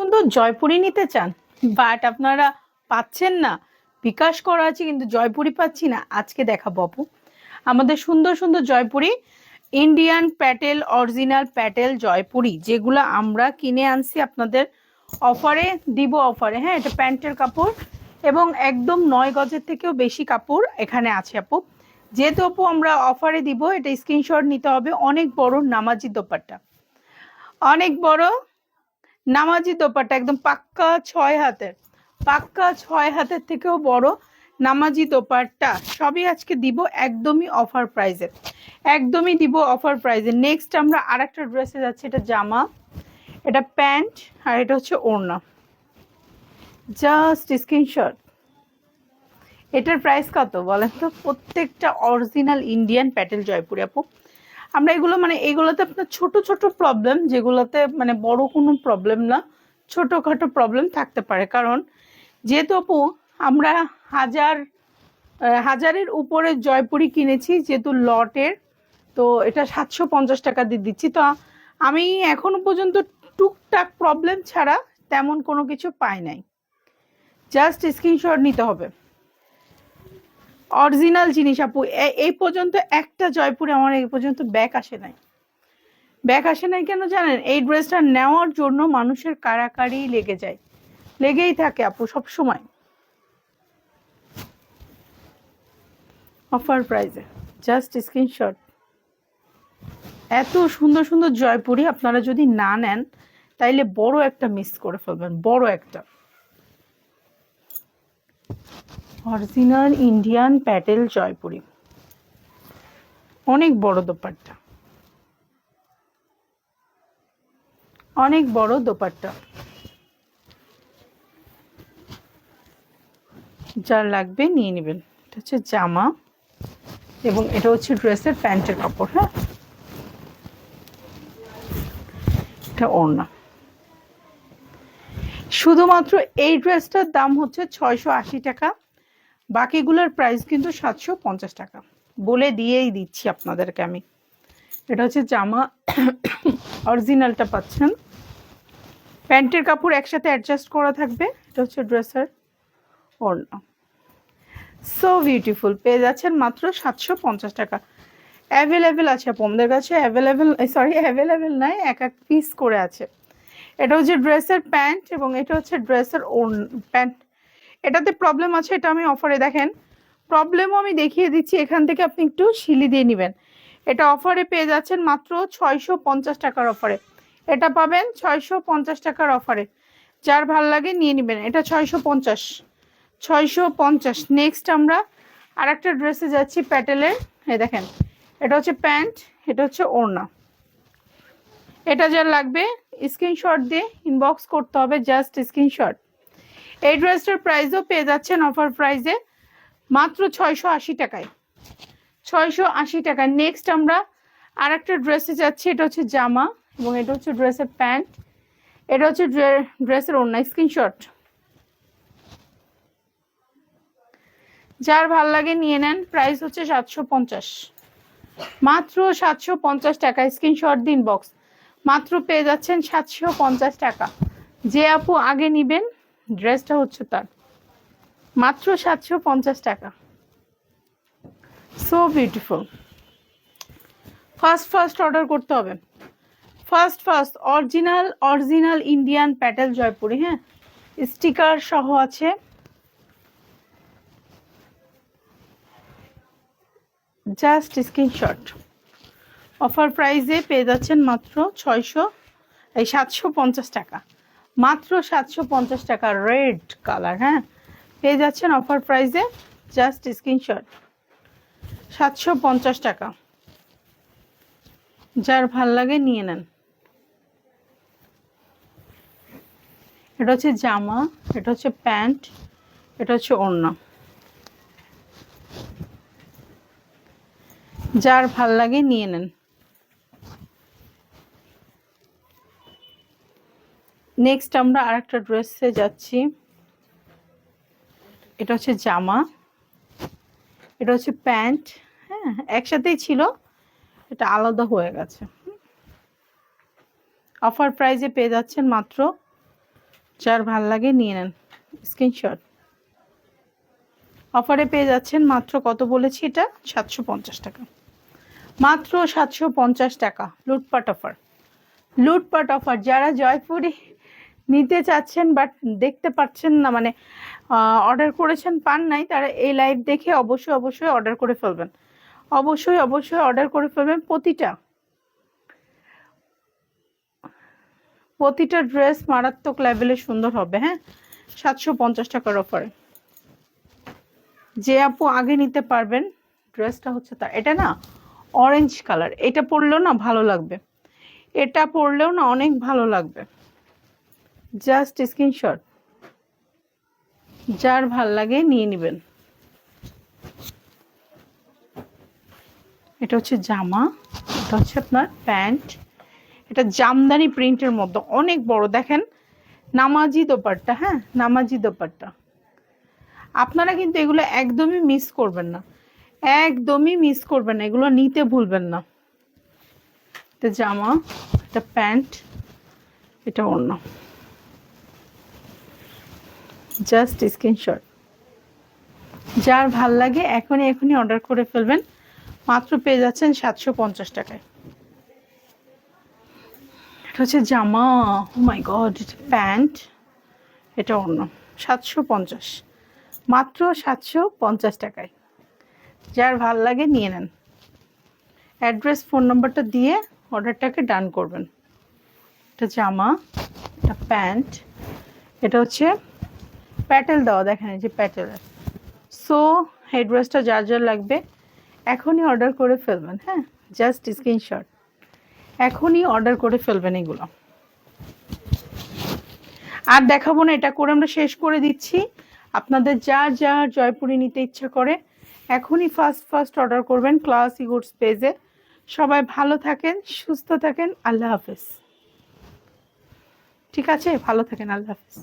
সুন্দর জয়পুরি নিতে চান। বাট আপনারা পাচ্ছেন না। বিকাশ করা আছে, কিন্তু জয়পুরি পাচ্ছি না। আজকে দেখাবো আপু। আমাদের সুন্দর সুন্দর Jaipuri. Indian Patel original Patel Jaipuri. যেগুলো আমরা কিনে আনছি আপনাদের অফারে দিব অফারে হ্যাঁ এটা প্যান্টের কাপড় এবং একদম নয় গজের থেকেও বেশি কাপড় এখানে আছে আপু। যেহেতু আপু আমরা অফারে দিব, এটা স্ক্রিনশট নিতে হবে। অনেক বড় নামাজি দোপাট্টা। অনেক বড় নামাজি দোপাট্টা একদম পাক্কা ছয় হাতের পাক্কা ছয় হাতের থেকেও বড় নামাজি দোপাট্টা সবই আজকে দিব একদমই অফার প্রাইজে একদমই দিব অফার প্রাইজে নেক্সট আমরা আরেকটা ড্রেসে যাচ্ছি, এটা জামা, এটা প্যান্ট আর এটা হচ্ছে ওড়না। জাস্ট স্ক্রিনশট এটার প্রাইস কত বলেন তো? প্রত্যেকটা অরিজিনাল ইন্ডিয়ান প্যাটেল জয়পুরি আপু। আমরা এগুলো মানে এগুলোতে আপনার ছোট ছোট প্রবলেম যেগুলোতে মানে বড় কোনো প্রবলেম না, ছোটোখাটো প্রবলেম থাকতে পারে। কারণ যেহেতু আপু, আমরা হাজার হাজারের উপরে জয়পুরি কিনেছি, যেহেতু লটের তো এটা সাতশো পঞ্চাশ টাকা দিয়ে দিচ্ছি। তো আমি এখনও পর্যন্ত টুকটাক প্রবলেম ছাড়া তেমন কোনো কিছু পাই নাই। জাস্ট স্ক্রিনশট নিতে হবে। অরিজিনাল জিনিস, আপু। এই পর্যন্ত একটা জয়পুরে আমার এই পর্যন্ত ব্যাক আসে নাই। ব্যাক আসে নাই কেন জানেন? এই ড্রেসটা নেওয়ার জন্য মানুষের কারাকারি লেগে যায়। লেগেই থাকে, আপু, সব সময়। অফার প্রাইজে জাস্ট স্ক্রিনশট। এত সুন্দর সুন্দর জয়পুরি আপনারা যদি না নেন, তাইলে বড় একটা মিস করে ফেলবেন। বড় একটা। Original Indian Patel Jaipuri. অনেক বড় দোপাট্টা। অনেক বড় দোপাট্টা। যার লাগবে নিয়ে নেবেন। এটা হচ্ছে জামা এবং এটা হচ্ছে ড্রেসের প্যান্টের কাপড় হ্যাঁ? এটা ওড়না। শুধুমাত্র এই ড্রেসটার দাম হচ্ছে ছয়শো আশি টাকা। বাকিগুলোর প্রাইস কিন্তু সাতশো পঞ্চাশ টাকা। বলে দিয়েই দিচ্ছি আপনাদেরকে আমি। এটা হচ্ছে জামা অরিজিনালটা পাচ্ছেন। প্যান্টের কাপড় একসাথে অ্যাডজাস্ট করা থাকবে। এটা হচ্ছে ড্রেসের ওড়না। সো বিউটিফুল পেয়ে যাচ্ছেন মাত্র সাতশো পঞ্চাশ টাকা। অ্যাভেলেবেল আছে আপু, আমাদের কাছে অ্যাভেলেবেল সরি অ্যাভেলেবেল নাই, এক এক পিস করে আছে। এটা হচ্ছে ড্রেসের প্যান্ট এবং এটা হচ্ছে ড্রেসের ওড়ন প্যান্ট এটাতে প্রবলেম আছে, এটা আমি অফারে দেখেন। প্রবলেমও আমি দেখিয়ে দিচ্ছি, এখান থেকে আপনি একটু শিলি দিয়ে নেবেন। এটা অফারে পেয়ে যাচ্ছেন মাত্র ছয়শো পঞ্চাশ টাকার অফারে এটা পাবেন ছয়শো পঞ্চাশ টাকার অফারে যার ভালো লাগে নিয়ে নেবেন, এটা ছয়শো পঞ্চাশ। ছয়শো পঞ্চাশ নেক্সট আমরা আর একটা ড্রেসে যাচ্ছি প্যাটেলের এই দেখেন, এটা হচ্ছে প্যান্ট, এটা হচ্ছে ওড়না। এটা যার লাগবে, স্ক্রিনশট দিয়ে ইনবক্স করতে হবে জাস্ট স্ক্রিনশট। এই ড্রেসটার প্রাইসও পেয়ে যাচ্ছেন অফার প্রাইসে মাত্র ছয়শো আশি টাকায়। ছয়শো আশি টাকায় নেক্সট আমরা আর একটা ড্রেসে যাচ্ছি, এটা হচ্ছে জামা এবং এটা হচ্ছে ড্রেসের প্যান্ট। এটা হচ্ছে ড্রেসের অন্য স্ক্রিনশট। যার ভালো লাগে নিয়ে নেন প্রাইস হচ্ছে সাতশো পঞ্চাশ। মাত্র সাতশো পঞ্চাশ টাকা, স্ক্রিনশট দিন বক্স। মাত্র পেয়ে যাচ্ছেন সাতশো পঞ্চাশ টাকা। যে আপু আগে নিবেন ড্রেসটা হচ্ছে তার। মাত্র সাতশো পঞ্চাশ টাকা। So beautiful first first order করতে হবে। First first original original Indian Patel Jaipuri হ্যাঁ? স্টিকার সহ আছে। জাস্ট স্ক্রিনশট অফার প্রাইসে পেয়ে যাচ্ছেন মাত্র ছয়শো, এই সাতশো পঞ্চাশ টাকা। মাত্র সাতশো পঞ্চাশ টাকা রেড কালার হ্যাঁ? পেয়ে যাচ্ছেন অফার প্রাইসে জাস্ট স্ক্রিনশট। সাতশো পঞ্চাশ টাকা। যার ভালো লাগে নিয়ে নেন। এটা হচ্ছে জামা, এটা হচ্ছে প্যান্ট, এটা হচ্ছে ওড়না। যার ভালো লাগে নিয়ে নেন। নেক্সট আমরা আরেকটা ড্রেসে যাচ্ছি। এটা হচ্ছে জামা। এটা হচ্ছে প্যান্ট। হ্যাঁ একসাথেই ছিল। এটা আলাদা হয়ে গেছে। অফার প্রাইজে পেয়ে যাচ্ছেন মাত্র যার ভালো লাগে নিয়ে নেন। স্ক্রিনশট অফারে পেয়ে যাচ্ছেন মাত্র কত বলেছি এটা? সাতশো পঞ্চাশ টাকা। মাত্র সাতশো পঞ্চাশ টাকা। লুটপাট অফার লুটপাট অফার যারা জয়পুরি নিতে চাচ্ছেন বাট দেখতে পাচ্ছেন না মানে অর্ডার করেছেন, পান নাই, তারা এই লাইভ দেখে অবশ্যই অবশ্যই অর্ডার করে ফেলবেন। অবশ্যই অবশ্যই অর্ডার করে ফেলবেন প্রতিটা। প্রতিটা ড্রেস মারাত্মক লেভেলে সুন্দর হবে হ্যাঁ? সাতশো পঞ্চাশ টাকার অফারে যে আপু আগে নিতে পারবেন ড্রেসটা হচ্ছে তার এটা না অরেঞ্জ কালার এটা পরলেও না ভালো লাগবে। এটা পরলেও না অনেক ভালো লাগবে। জাস্ট স্ক্রিনশট যার ভালো লাগে নিয়ে নেবেন। এটা হচ্ছে জামা, এটা হচ্ছে আপনার প্যান্ট। এটা জামদানি প্রিন্টের মধ্যে অনেক বড়। দেখেন, নামাজি দোপাট্টা হ্যাঁ? নামাজি দোপাট্টা। আপনারা কিন্তু এগুলো একদমই মিস করবেন না। একদমই মিস করবেন না। এগুলো নিতে ভুলবেন না। এটা জামা, এটা প্যান্ট, এটা অন্য জাস্ট স্ক্রিনশট। যার ভালো লাগে এখনই এখনই অর্ডার করে ফেলবেন। মাত্র পেয়ে যাচ্ছেন সাতশো পঞ্চাশ টাকায়। এটা হচ্ছে জামা। Oh my god pant. এটা অন্য। সাতশো পঞ্চাশ। মাত্র সাতশো পঞ্চাশ টাকায়। যার ভালো লাগে নিয়ে নেন। অ্যাড্রেস ফোন নম্বরটা দিয়ে অর্ডারটাকে ডান করবেন। এটা জামা, এটা প্যান্ট, এটা হচ্ছে প্যাটেল দেওয়া দেখেন এই যে প্যাটেলের সো এই ড্রেসটা যার যার লাগবে, এখনই অর্ডার করে ফেলবেন হ্যাঁ? জাস্ট স্ক্রিনশট এখনই অর্ডার করে ফেলবেন এগুলো। আর দেখাবো না, এটা করে আমরা শেষ করে দিচ্ছি। আপনাদের যা যা জয়পুরি নিতে ইচ্ছা করে, এখনই ফার্স্ট ফার্স্ট অর্ডার করবেন ক্লাস ইগুডস পেজে সবাই ভালো থাকেন, সুস্থ থাকেন, আল্লাহ হাফেজ। ঠিক আছে? ভালো থাকেন, আল্লাহ হাফেজ।